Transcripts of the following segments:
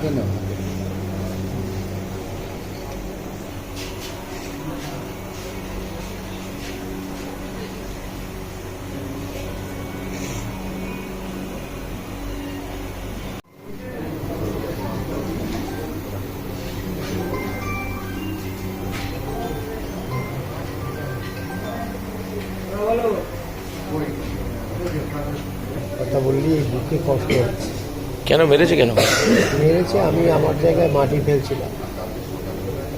akin oh. boleh bonito, que costura. কেন মেরেছে কেন? মেরেছে, আমি আমার জায়গায় মাটি ফেলছিলাম।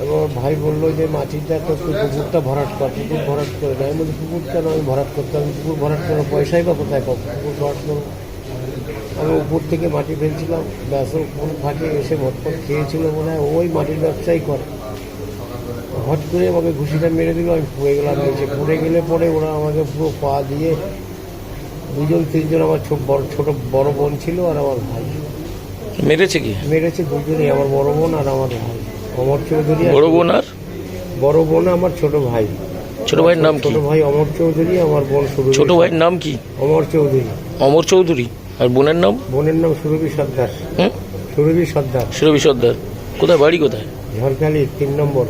এবং ভাই বলল যে, মাটিটা তো পুকুরটা ভরাট কর, পুকুর ভরাট করে দেয় আমি বলি পুকুর কেন আমি ভরাট করতাম আমি পুকুর ভরাট করে পয়সাই বা কোথায় পাবো? পুকুর ভরাট করব? আমি উপর থেকে মাটি ফেলছিলাম, ব্যাস কোন ফাঁকে এসে ভটফট খেয়েছিল মনে হয়, ওই মাটির ব্যবসাই করে। হট করে আমাকে ঘুষিটা মেরে দিল, আমি পড়ে গেলাম নিচে পড়ে গেলে পরে ওরা আমাকে পুরো পা দিয়ে দুজন তিনজন আমার ছোট বড় ছোট বড় বোন ছিল আর আমার ভাই। মেরেছে কি? মেরেছে দুজনেই আমার বড় বোন আর আমার ভাই। অমর চৌধুরী বড় বোন আর? বড় বোন আমার ছোট ভাই। ছোট ভাইয়ের নাম ছোট ভাই অমর চৌধুরী আমার বোন সুরভি ছোট ভাইয়ের নাম কি? অমর চৌধুরী। অমর চৌধুরী। আর বোনের নাম? বোনের নাম সুরভি সর্দার। সুরভি সর্দার। সুরভি সর্দার। কোথায় বাড়ি কোথায়? ঝড়খালি তিন নম্বর।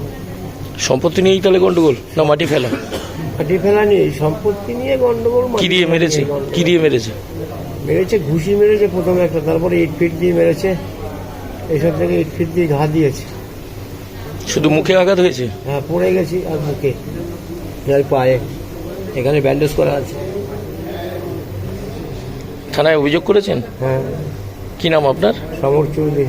সম্পত্তি নিয়েই তাহলে গন্ডগোল? না মাটি ফেলা? মাটি ফেলা নেই সম্পত্তি নিয়ে গন্ডগোল কি দিয়ে মেরেছে? কি দিয়ে মেরেছে? মেরেছে ঘুষি মেরেছে প্রথমে একটা তারপরে ইট ফিট দিয়ে মেরেছে। এইসব থেকে ইট ফিট দিয়ে ঘা দিয়েছে। শুধু মুখে আঘাত হয়েছে? হ্যাঁ পড়ে গেছি আর বুকে আর পায়ে। এখানে ব্যান্ডেজ করা আছে। থানায় অভিযোগ করেছেন? হ্যাঁ। কি নাম আপনার? সমর চৌধুরী।